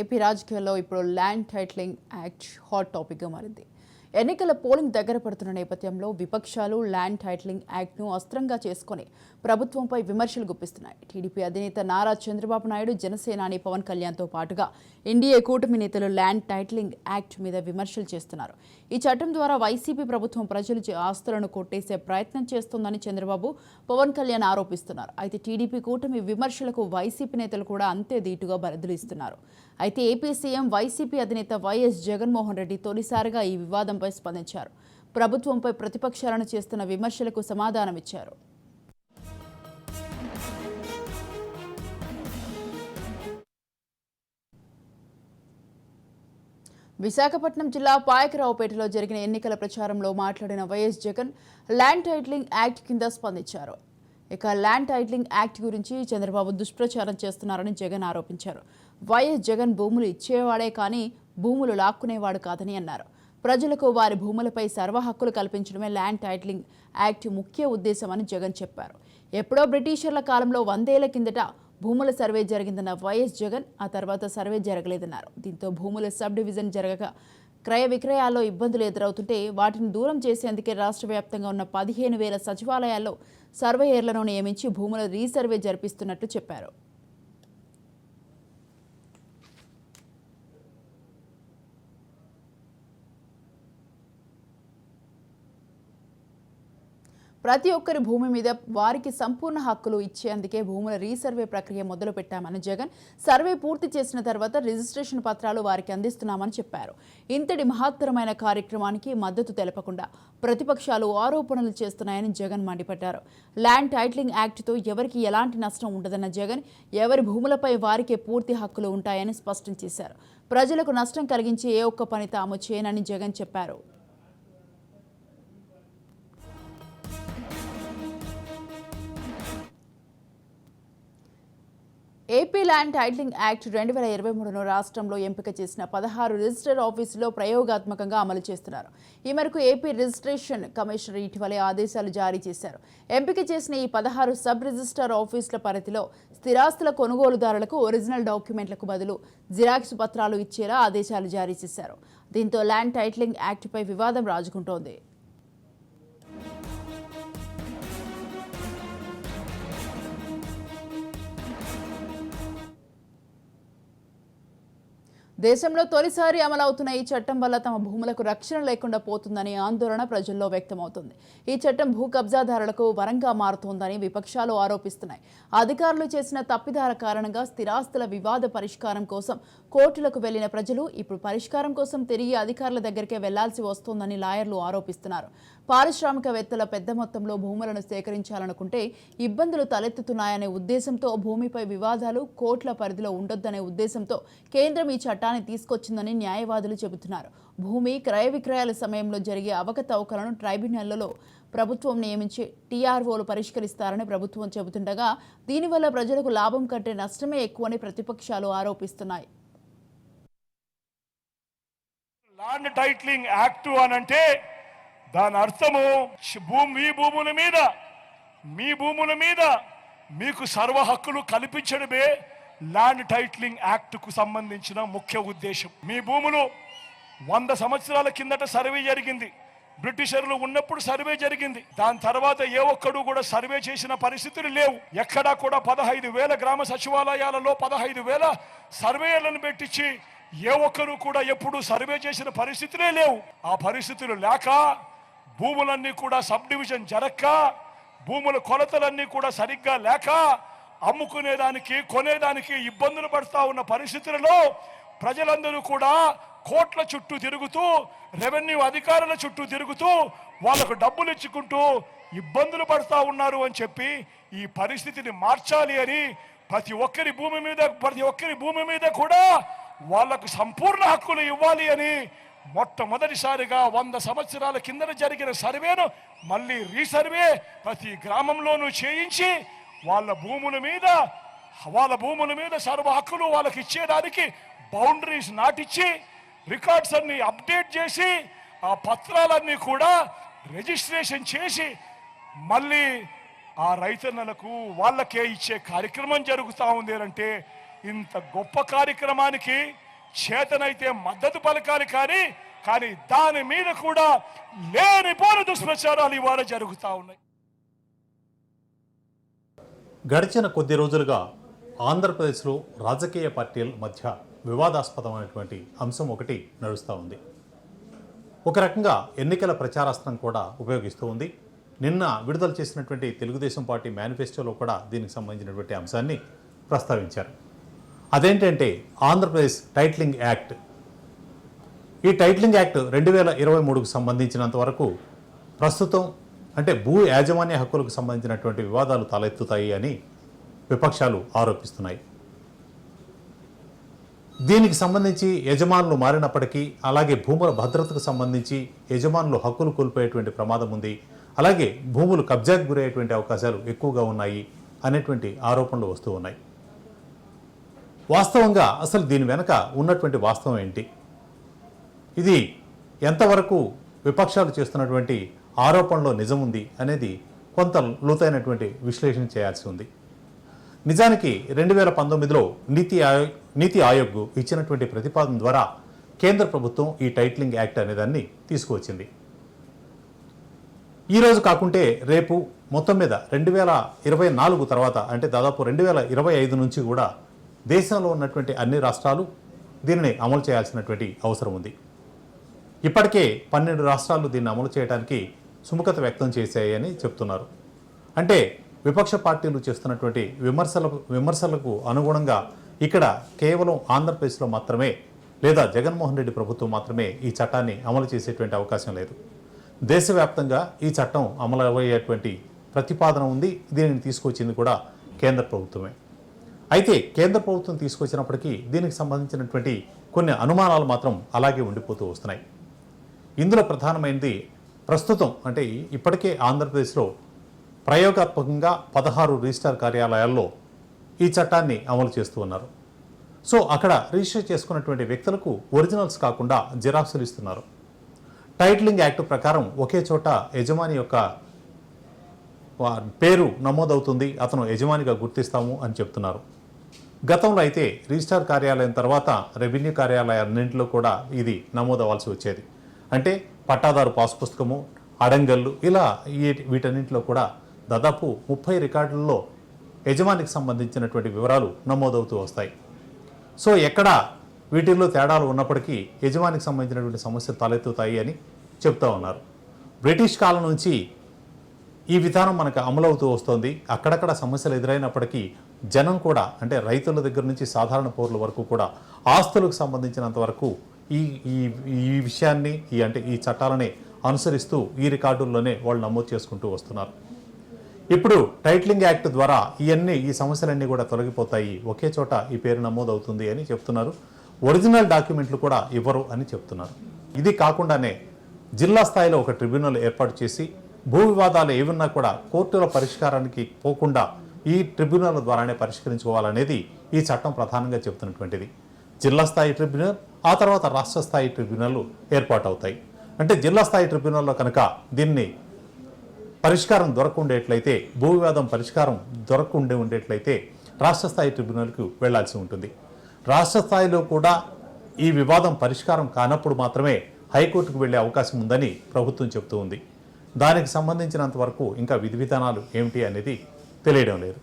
AP రాజకీయాల్లో ఇప్పుడు land titling act hot టాపిక్గా మారింది. ఎన్నికల పోలింగ్ దగ్గర పడుతున్న నేపథ్యంలో విపక్షాలు ల్యాండ్ టైటిలింగ్ యాక్ట్ను అస్త్రంగా చేసుకొని ప్రభుత్వంపై విమర్శలు గుప్పిస్తున్నాయి. టీడీపీ అధినేత నారా చంద్రబాబు నాయుడు జనసేనాని పవన్ కళ్యాణ్తో పాటుగా ఎన్డీఏ కూటమి నేతలు ల్యాండ్ టైట్లింగ్ యాక్ట్ మీద విమర్శలు చేస్తున్నారు. ఈ చట్టం ద్వారా వైసీపీ ప్రభుత్వం ప్రజల చే- ఆస్తులను కొట్టేసే ప్రయత్నం చేస్తోందని చంద్రబాబు పవన్ కళ్యాణ్ ఆరోపిస్తున్నారు. అయితే టీడీపీ కూటమి విమర్శలకు వైసీపీ నేతలు కూడా అంతే ధీటుగా బదులిస్తున్నారు అయితే ఏపీ సీఎం వైసీపీ అధినేత వైఎస్ జగన్మోహన్ రెడ్డి తొలిసారిగా ఈ వివాదంపై స్పందించారు. ప్రభుత్వంపై ప్రతిపక్షాలను చేస్తున్న విమర్శలకు సమాధానమిచ్చారు. విశాఖపట్నం జిల్లా పాయకరావుపేటలో జరిగిన ఎన్నికల ప్రచారంలో మాట్లాడిన YS Jagan land titling act కింద స్పందించారు. ఇక ల్యాండ్ టైటిలింగ్ యాక్ట్ గురించి చంద్రబాబు దుష్ప్రచారం చేస్తున్నారని జగన్ ఆరోపించారు. వైఎస్ జగన్ భూములు ఇచ్చేవాడే కానీ భూములు లాక్కునేవాడు కాదని అన్నారు. ప్రజలకు వారి భూములపై సర్వ హక్కులు కల్పించడమే ల్యాండ్ టైటిలింగ్ యాక్ట్ ముఖ్య ఉద్దేశమని జగన్ చెప్పారు. ఎప్పుడో బ్రిటిషర్ల కాలంలో వందేళ్ళ కిందట భూముల సర్వే జరిగిందన్న వైఎస్ జగన్ ఆ తర్వాత సర్వే జరగలేదన్నారు. దీంతో భూముల సబ్ డివిజన్ జరగక క్రయ విక్రయాల్లో ఇబ్బందులు ఎదురవుతుంటే వాటిని దూరం చేసేందుకే రాష్ట్ర వ్యాప్తంగా ఉన్న పదిహేను వేల సచివాలయాల్లో సర్వేయర్లను నియమించి భూముల రీసర్వే జరిపిస్తున్నట్లు చెప్పారు. ప్రతి ఒక్కరి భూమి మీద వారికి సంపూర్ణ హక్కులు ఇచ్చేందుకే భూముల రీసర్వే ప్రక్రియ మొదలు పెట్టామని జగన్. సర్వే పూర్తి చేసిన తర్వాత రిజిస్ట్రేషన్ పత్రాలు వారికి అందిస్తున్నామని చెప్పారు. ఇంతటి మహత్తరమైన కార్యక్రమానికి మద్దతు తెలపకుండా ప్రతిపక్షాలు ఆరోపణలు చేస్తున్నాయని జగన్ మండిపడ్డారు. ల్యాండ్ టైటిలింగ్ యాక్ట్తో ఎవరికి ఎలాంటి నష్టం ఉండదన్న జగన్ ఎవరి భూములపై వారికే పూర్తి హక్కులు ఉంటాయని స్పష్టం చేశారు. ప్రజలకు నష్టం కలిగించే ఏ ఒక్క పని తాము చేయనని జగన్ చెప్పారు. ఏపీ ల్యాండ్ టైటిలింగ్ యాక్ట్ రెండు వేల ఇరవై మూడును రాష్ట్రంలో ఎంపిక చేసిన పదహారు రిజిస్టర్ ఆఫీసులో ప్రయోగాత్మకంగా అమలు చేస్తున్నారు. ఈ మేరకు ఏపీ రిజిస్ట్రేషన్ కమిషనర్ ఇటీవలే ఆదేశాలు జారీ చేశారు. ఎంపిక చేసిన ఈ పదహారు సబ్ రిజిస్టర్ ఆఫీసుల పరిధిలో స్థిరాస్తుల కొనుగోలుదారులకు ఒరిజినల్ డాక్యుమెంట్లకు బదులు జిరాక్స్ పత్రాలు ఇచ్చేలా ఆదేశాలు జారీ చేశారు. దీంతో ల్యాండ్ టైటిలింగ్ యాక్ట్పై వివాదం రాజుకుంటోంది. దేశంలో తొలిసారి అమలవుతున్న ఈ చట్టం వల్ల తమ భూములకు రక్షణ లేకుండా పోతుందని ఆందోళన ప్రజల్లో వ్యక్తమవుతుంది. ఈ చట్టం భూ కబ్జాదారులకు వరంగా మారుతోందని విపక్షాలు ఆరోపిస్తున్నాయి. అధికారులు చేసిన తప్పిదాల కారణంగా స్థిరాస్తుల వివాద పరిష్కారం కోసం కోర్టులకు వెళ్ళిన ప్రజలు ఇప్పుడు పరిష్కారం కోసం తిరిగి అధికారుల దగ్గరికే వెళ్ళాల్సి వస్తోందని లాయర్లు ఆరోపిస్తున్నారు. పారిశ్రామికవేత్తల పెద్ద మొత్తంలో భూములను సేకరించాలనుకుంటే ఇబ్బందులు తలెత్తుతున్నాయనే ఉద్దేశంతో భూమిపై వివాదాలు కోర్టుల పరిధిలో ఉండొద్దనే ఉద్దేశంతో కేంద్రం ఈ చట్టాన్ని తీసుకొచ్చిందని న్యాయవాదులు చెబుతున్నారు. భూమి క్రయ విక్రయాల సమయంలో జరిగే అవకతవకలను ట్రైబ్యునల్లలో ప్రభుత్వం నియమించి టీఆర్ఓలు పరిష్కరిస్తారని ప్రభుత్వం చెబుతుండగా దీనివల్ల ప్రజలకు లాభం కంటే నష్టమే ఎక్కువని ప్రతిపక్షాలు ఆరోపిస్తున్నాయి. ల్యాండ్ టైట్లింగ్ యాక్ట్ అని అంటే దాని అర్థము భూమి మీ భూముల మీద మీ భూముల మీద మీకు సర్వ హక్కులు కల్పించడమే ల్యాండ్ టైట్లింగ్ యాక్ట్కు సంబంధించిన ముఖ్య ఉద్దేశం. మీ భూములు వంద సంవత్సరాల కిందట సర్వే జరిగింది. బ్రిటిషర్లు ఉన్నప్పుడు సర్వే జరిగింది. దాని తర్వాత ఏ ఒక్కడు కూడా సర్వే చేసిన పరిస్థితులు లేవు. ఎక్కడా కూడా పదహైదు వేల గ్రామ సచివాలయాలలో పదహైదు వేల సర్వేలను పెట్టించి ఏ ఒక్కరు కూడా ఎప్పుడు సర్వే చేసిన పరిస్థితులే లేవు. ఆ పరిస్థితులు లేక భూములన్నీ కూడా సబ్ డివిజన్ జరక్క భూముల కొలతలన్నీ కూడా సరిగ్గా లేక అమ్ముకునేదానికి కొనేదానికి ఇబ్బందులు పడుతూ ఉన్న పరిస్థితులలో ప్రజలందరూ కూడా కోట్ల చుట్టూ తిరుగుతూ రెవెన్యూ అధికారుల చుట్టూ తిరుగుతూ వాళ్ళకు డబ్బులు ఇచ్చుకుంటూ ఇబ్బందులు పడుతూ ఉన్నారు అని చెప్పి ఈ పరిస్థితిని మార్చాలి అని ప్రతి ఒక్కరి భూమి మీద ప్రతి ఒక్కరి భూమి మీద కూడా వాళ్ళకు సంపూర్ణ హక్కులు ఇవ్వాలి అని మొట్టమొదటిసారిగా వంద సంవత్సరాల కిందట జరిగిన సర్వేను మళ్ళీ రీసర్వే ప్రతి గ్రామంలోనూ చేయించి వాళ్ళ భూముల మీద వాళ్ళ భూముల మీద సర్వ హక్కులు వాళ్ళకి ఇచ్చేదానికి బౌండరీస్ నాటిచ్చి రికార్డ్స్ అన్ని అప్డేట్ చేసి ఆ పత్రాలన్నీ కూడా రిజిస్ట్రేషన్ చేసి మళ్ళీ ఆ రైతన్నలకు వాళ్ళకే ఇచ్చే కార్యక్రమం జరుగుతూ ఉంది అంటే ఇంత గొప్ప కార్యక్రమానికి చేతనైతే మద్దతు పలకాలి కానీ కానీ దాని మీద కూడా లేనిపోని దుష్ప్రచారాలు ఇవాళ జరుగుతూ ఉన్నాయి. గడిచిన కొద్ది రోజులుగా ఆంధ్రప్రదేశ్లో రాజకీయ పార్టీల మధ్య వివాదాస్పదమైనటువంటి అంశం ఒకటి నడుస్తూ ఉంది. ఒక రకంగా ఎన్నికల ప్రచారాస్త్రం కూడా ఉపయోగిస్తూ ఉంది. నిన్న విడుదల చేసినటువంటి తెలుగుదేశం పార్టీ మేనిఫెస్టోలో కూడా దీనికి సంబంధించినటువంటి అంశాన్ని ప్రస్తావించారు. అదేంటంటే ఆంధ్రప్రదేశ్ టైట్లింగ్ యాక్ట్. ఈ టైటిలింగ్ యాక్ట్ రెండు వేల ఇరవై మూడుకు సంబంధించినంత వరకు ప్రస్తుతం అంటే భూ యాజమాన్య హక్కులకు సంబంధించినటువంటి వివాదాలు తలెత్తుతాయి అని విపక్షాలు ఆరోపిస్తున్నాయి. దీనికి సంబంధించి యజమానులు మారినప్పటికీ అలాగే భూముల భద్రతకు సంబంధించి యజమానులు హక్కులు కోల్పోయేటువంటి ప్రమాదం ఉంది. అలాగే భూములు కబ్జాకు గురయ్యేటువంటి అవకాశాలు ఎక్కువగా ఉన్నాయి అనేటువంటి ఆరోపణలు వస్తూ ఉన్నాయి. వాస్తవంగా అసలు దీని వెనక ఉన్నటువంటి వాస్తవం ఏంటి? ఇది ఎంతవరకు విపక్షాలు చేస్తున్నటువంటి ఆరోపణలో నిజం ఉంది అనేది కొంత లోతైనటువంటి విశ్లేషణ చేయాల్సి ఉంది. నిజానికి రెండు వేల పంతొమ్మిదిలో నీతి ఆయోగ్ నీతి ఆయోగ్ ఇచ్చినటువంటి ప్రతిపాదన ద్వారా కేంద్ర ప్రభుత్వం ఈ టైటిలింగ్ యాక్ట్ అనే దాన్ని తీసుకువచ్చింది. ఈ రోజు కాకుంటే రేపు మొత్తం మీద రెండు వేల ఇరవై నాలుగు తర్వాత అంటే దాదాపు రెండు వేల ఇరవై ఐదు నుంచి కూడా దేశంలో ఉన్నటువంటి అన్ని రాష్ట్రాలు దీనిని అమలు చేయాల్సినటువంటి అవసరం ఉంది. ఇప్పటికే పన్నెండు రాష్ట్రాలు దీన్ని అమలు చేయడానికి సుముఖత వ్యక్తం చేశాయని చెప్తున్నారు. అంటే విపక్ష పార్టీలు చేస్తున్నటువంటి విమర్శలకు విమర్శలకు అనుగుణంగా ఇక్కడ కేవలం ఆంధ్రప్రదేశ్లో మాత్రమే లేదా జగన్మోహన్ రెడ్డి ప్రభుత్వం మాత్రమే ఈ చట్టాన్ని అమలు చేసేటువంటి అవకాశం లేదు. దేశవ్యాప్తంగా ఈ చట్టం అమలు అయ్యేటువంటి ప్రతిపాదన ఉంది. దీనిని తీసుకొచ్చింది కూడా కేంద్ర ప్రభుత్వమే. అయితే కేంద్ర ప్రభుత్వం తీసుకొచ్చినప్పటికీ దీనికి సంబంధించినటువంటి కొన్ని అనుమానాలు మాత్రం అలాగే ఉండిపోతూ వస్తున్నాయి. ఇందులో ప్రధానమైనది ప్రస్తుతం అంటే ఇప్పటికే ఆంధ్రప్రదేశ్లో ప్రయోగాత్మకంగా పదహారు రిజిస్టార్ కార్యాలయాల్లో ఈ చట్టాన్ని అమలు చేస్తూ ఉన్నారు. సో అక్కడ రిజిస్టర్ చేసుకున్నటువంటి వ్యక్తులకు ఒరిజినల్స్ కాకుండా జిరాక్సులు ఇస్తున్నారు. టైటిలింగ్ యాక్ట్ ప్రకారం ఒకే చోట యజమాని యొక్క పేరు నమోదవుతుంది. అతను యజమానిగా గుర్తిస్తాము అని చెప్తున్నారు. గతంలో అయితే రిజిస్టార్ కార్యాలయం తర్వాత రెవెన్యూ కార్యాలయాలన్నింటిలో కూడా ఇది నమోదవ్వాల్సి వచ్చేది. అంటే పట్టాదారు పాస్ పుస్తకము అడంగళ్ళు ఇలా వీటన్నింటిలో కూడా దాదాపు ముప్పై రికార్డుల్లో యజమానికి సంబంధించినటువంటి వివరాలు నమోదవుతూ వస్తాయి. సో ఎక్కడ వీటిల్లో తేడాలు ఉన్నప్పటికీ యజమానికి సంబంధించినటువంటి సమస్యలు తలెత్తుతాయి అని చెప్తా ఉన్నారు. బ్రిటిష్ కాలం నుంచి ఈ విధానం మనకు అమలవుతూ వస్తోంది. అక్కడక్కడ సమస్యలు ఎదురైనప్పటికీ జనం కూడా అంటే రైతుల దగ్గర నుంచి సాధారణ పౌరుల వరకు కూడా ఆస్తులకు సంబంధించినంత వరకు ఈ ఈ ఈ విషయాన్ని ఈ అంటే ఈ చట్టాలని అనుసరిస్తూ ఈ రికార్డుల్లోనే వాళ్ళు నమోదు చేసుకుంటూ వస్తున్నారు. ఇప్పుడు టైటిలింగ్ యాక్ట్ ద్వారా ఇవన్నీ ఈ సమస్యలన్నీ కూడా తొలగిపోతాయి. ఒకే చోట ఈ పేరు నమోదవుతుంది అని చెప్తున్నారు. ఒరిజినల్ డాక్యుమెంట్లు కూడా ఇవ్వరు అని చెప్తున్నారు. ఇది కాకుండానే జిల్లా స్థాయిలో ఒక ట్రిబ్యునల్ ఏర్పాటు చేసి భూ వివాదాలు ఏమున్నా కూడా కోర్టుల పరిష్కారానికి పోకుండా ఈ ట్రిబ్యునల్ ద్వారానే పరిష్కరించుకోవాలనేది ఈ చట్టం ప్రధానంగా చెబుతున్నటువంటిది. జిల్లా స్థాయి ట్రిబ్యునల్ ఆ తర్వాత రాష్ట్ర స్థాయి ట్రిబ్యునల్ ఏర్పాటు అవుతాయి అంటే జిల్లా స్థాయి ట్రిబ్యునల్లో కనుక దీన్ని పరిష్కారం దొరకుండేట్లయితే భూ వివాదం పరిష్కారం దొరకకుండా ఉండేట్లయితే రాష్ట్ర స్థాయి ట్రిబ్యునల్కు వెళ్ళాల్సి ఉంటుంది. రాష్ట్ర స్థాయిలో కూడా ఈ వివాదం పరిష్కారం కానప్పుడు మాత్రమే హైకోర్టుకు వెళ్ళే అవకాశం ఉందని ప్రభుత్వం చెబుతూ ఉంది. దానికి సంబంధించినంత వరకు ఇంకా విధి విధానాలు ఏమిటి అనేది తెలియడం లేదు.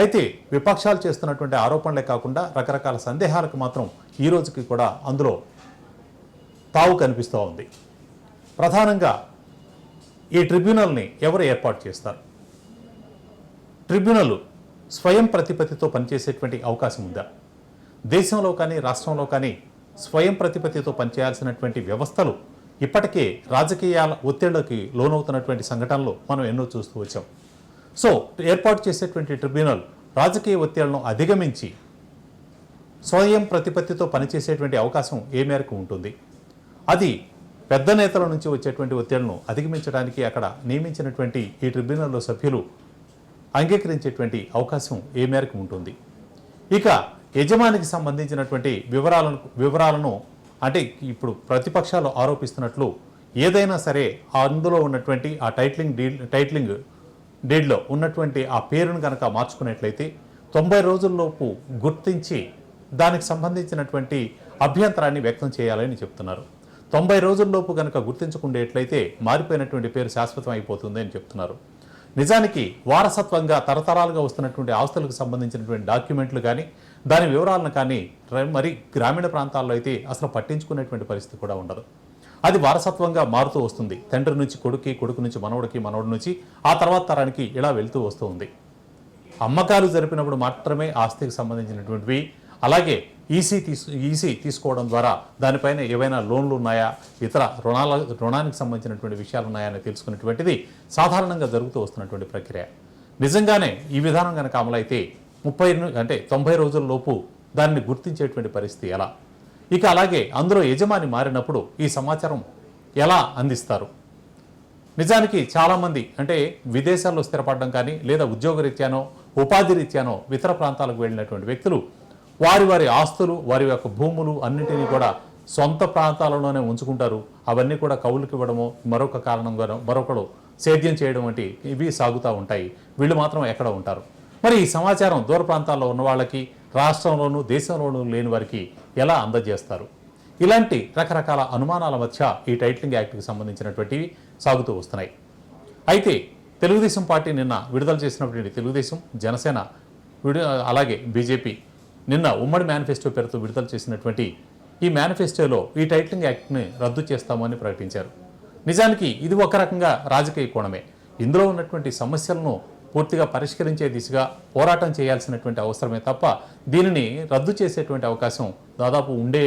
అయితే విపక్షాలు చేస్తున్నటువంటి ఆరోపణలే కాకుండా రకరకాల సందేహాలకు మాత్రం ఈ రోజుకి కూడా అందులో తావు కనిపిస్తూ ఉంది. ప్రధానంగా ఈ ట్రిబ్యునల్ని ఎవరు ఏర్పాటు చేస్తారు? ట్రిబ్యునల్ స్వయం ప్రతిపత్తితో పనిచేసేటువంటి అవకాశం ఉందా? దేశంలో కానీ రాష్ట్రంలో కానీ స్వయం ప్రతిపత్తితో పనిచేయాల్సినటువంటి వ్యవస్థలు ఇప్పటికే రాజకీయాల ఒత్తిళ్ళకి లోనవుతున్నటువంటి సంఘటనలు మనం ఎన్నో చూస్తూ వచ్చాం. సో ఏర్పాటు చేసేటువంటి ట్రిబ్యునల్ రాజకీయ ఒత్తిళ్ళను అధిగమించి స్వయం ప్రతిపత్తితో పనిచేసేటువంటి అవకాశం ఏ మేరకు ఉంటుంది? అది పెద్ద నేతల నుంచి వచ్చేటువంటి ఒత్తిళ్ళను అధిగమించడానికి అక్కడ నియమించినటువంటి ఈ ట్రిబ్యునల్లో సభ్యులు అంగీకరించేటువంటి అవకాశం ఏ మేరకు ఉంటుంది? ఇక యజమానికి సంబంధించినటువంటి వివరాలను వివరాలను అంటే ఇప్పుడు ప్రతిపక్షాలు ఆరోపిస్తున్నట్లు ఏదైనా సరే అందులో ఉన్నటువంటి ఆ టైట్లింగ్ డీల్ టైట్లింగ్ డీడ్లో ఉన్నటువంటి ఆ పేరును కనుక మార్చుకున్నట్లయితే తొంభై రోజుల్లోపు గుర్తించి దానికి సంబంధించినటువంటి అభ్యంతరాన్ని వ్యక్తం చేయాలని చెప్తున్నారు. తొంభై రోజుల్లోపు కనుక గుర్తించకుండేట్లయితే మారిపోయినటువంటి పేరు శాశ్వతం అయిపోతుంది అని చెప్తున్నారు. నిజానికి వారసత్వంగా తరతరాలుగా వస్తున్నటువంటి ఆస్తులకు సంబంధించినటువంటి డాక్యుమెంట్లు కానీ దాని వివరాలను కానీ మరి గ్రామీణ ప్రాంతాల్లో అయితే అసలు పట్టించుకునేటువంటి పరిస్థితి కూడా ఉండదు. అది వారసత్వంగా మారుతూ వస్తుంది. తండ్రి నుంచి కొడుక్కి కొడుకు నుంచి మనవడికి మనవడి నుంచి ఆ తర్వాత తరానికి ఇలా వెళ్తూ వస్తూ ఉంది. అమ్మకాలు జరిపినప్పుడు మాత్రమే ఆస్తికి సంబంధించినటువంటివి అలాగే ఈసీ తీసు ఈసీ తీసుకోవడం ద్వారా దానిపైన ఏవైనా లోన్లు ఉన్నాయా ఇతర రుణాల రుణానికి సంబంధించినటువంటి విషయాలు ఉన్నాయా అని తెలుసుకునేటువంటిది సాధారణంగా జరుగుతూ వస్తున్నటువంటి ప్రక్రియ. నిజంగానే ఈ విధానం కనుక అమలైతే ముప్పై అంటే తొంభై రోజుల లోపు దాన్ని గుర్తించేటువంటి పరిస్థితి ఎలా? ఇక అలాగే అందులో యజమాని మారినప్పుడు ఈ సమాచారం ఎలా అందిస్తారు? నిజానికి చాలామంది అంటే విదేశాల్లో స్థిరపడడం కానీ లేదా ఉద్యోగరీత్యానో ఉపాధి రీత్యానో ఇతర ప్రాంతాలకు వెళ్ళినటువంటి వ్యక్తులు వారి వారి ఆస్తులు వారి యొక్క భూములు అన్నింటినీ కూడా సొంత ప్రాంతాలలోనే ఉంచుకుంటారు. అవన్నీ కూడా కౌలుకి ఇవ్వడము మరొక కారణంగా మరొకడు సేద్యం చేయడం వంటి ఇవి సాగుతూ ఉంటాయి. వీళ్ళు మాత్రం ఎక్కడ ఉంటారు? మరి ఈ సమాచారం దూర ప్రాంతాల్లో ఉన్న వాళ్ళకి రాష్ట్రంలోనూ దేశంలోనూ లేని వారికి ఎలా అందజేస్తారు? ఇలాంటి రకరకాల అనుమానాల మధ్య ఈ టైటిలింగ్ యాక్ట్కి సంబంధించినటువంటివి సాగుతూ వస్తున్నాయి. అయితే తెలుగుదేశం పార్టీ నిన్న విడుదల చేసినటువంటి తెలుగుదేశం జనసేన అలాగే బీజేపీ నిన్న ఉమ్మడి మేనిఫెస్టో పేరుతో విడుదల చేసినటువంటి ఈ మేనిఫెస్టోలో ఈ టైటిలింగ్ యాక్ట్ని రద్దు చేస్తామని ప్రకటించారు. నిజానికి ఇది ఒక రకంగా రాజకీయ కోణమే. ఇందులో ఉన్నటువంటి సమస్యలను పూర్తిగా పరిష్కరించే దిశగా పోరాటం చేయాల్సినటువంటి అవసరమే తప్ప దీనిని రద్దు చేసేటువంటి అవకాశం దాదాపు ఉండే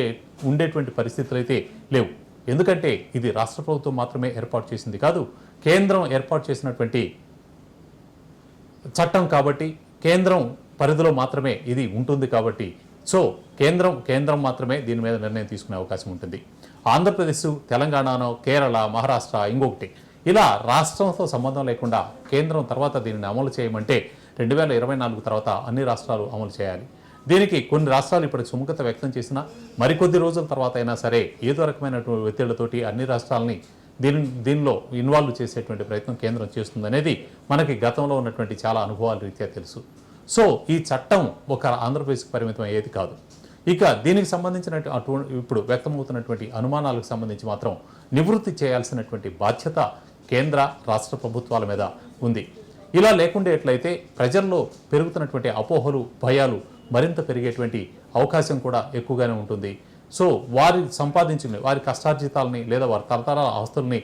ఉండేటువంటి పరిస్థితులు అయితే లేవు. ఎందుకంటే ఇది రాష్ట్ర ప్రభుత్వం మాత్రమే ఏర్పాటు చేసింది కాదు కేంద్రం ఏర్పాటు చేసినటువంటి చట్టం కాబట్టి కేంద్రం పరిధిలో మాత్రమే ఇది ఉంటుంది కాబట్టి. సో కేంద్రం కేంద్రం మాత్రమే దీని మీద నిర్ణయం తీసుకునే అవకాశం ఉంటుంది. ఆంధ్రప్రదేశ్ తెలంగాణనో కేరళ మహారాష్ట్ర ఇంకొకటి. ఇలా రాష్ట్రంతో సంబంధం లేకుండా కేంద్రం తర్వాత దీనిని అమలు చేయమంటే రెండు వేల ఇరవై నాలుగు తర్వాత అన్ని రాష్ట్రాలు అమలు చేయాలి. దీనికి కొన్ని రాష్ట్రాలు ఇప్పటికి సుముఖత వ్యక్తం చేసినా మరికొద్ది రోజుల తర్వాత అయినా సరే ఏదో రకమైనటువంటి ఒత్తిళ్ళతోటి అన్ని రాష్ట్రాలని దీని దీనిలో ఇన్వాల్వ్ చేసేటువంటి ప్రయత్నం కేంద్రం చేస్తుందనేది మనకి గతంలో ఉన్నటువంటి చాలా అనుభవాల రీత్యా తెలుసు. సో ఈ చట్టం ఒక ఆంధ్రప్రదేశ్కి పరిమితం అయ్యేది కాదు. ఇక దీనికి సంబంధించిన అటువంటి ఇప్పుడు వ్యక్తమవుతున్నటువంటి అనుమానాలకు సంబంధించి మాత్రం నివృత్తి చేయాల్సినటువంటి బాధ్యత కేంద్ర రాష్ట్ర ప్రభుత్వాల మీద ఉంది. ఇలా లేకుండేట్లయితే ప్రజల్లో పెరుగుతున్నటువంటి అపోహలు భయాలు మరింత పెరిగేటువంటి అవకాశం కూడా ఎక్కువగానే ఉంటుంది. సో వారి సంపాదించిన వారి కష్టార్జితాలని లేదా వారి తరతరాల ఆస్తుల్ని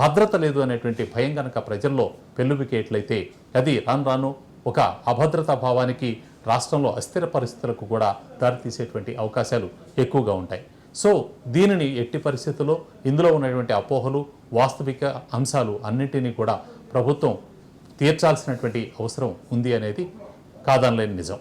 భద్రత లేదు అనేటువంటి భయం కనుక ప్రజల్లో పెళ్ళుబికేట్లయితే అది రాను రాను ఒక అభద్రతా భావానికి రాష్ట్రంలో అస్థిర పరిస్థితులకు కూడా దారితీసేటువంటి అవకాశాలు ఎక్కువగా ఉంటాయి. సో దీనిని ఎట్టి పరిస్థితుల్లో ఇందులో ఉన్నటువంటి అపోహలు వాస్తవిక అంశాలు అన్నింటినీ కూడా ప్రభుత్వం తీర్చాల్సినటువంటి అవసరం ఉంది అనేది కాదనలేని నిజం.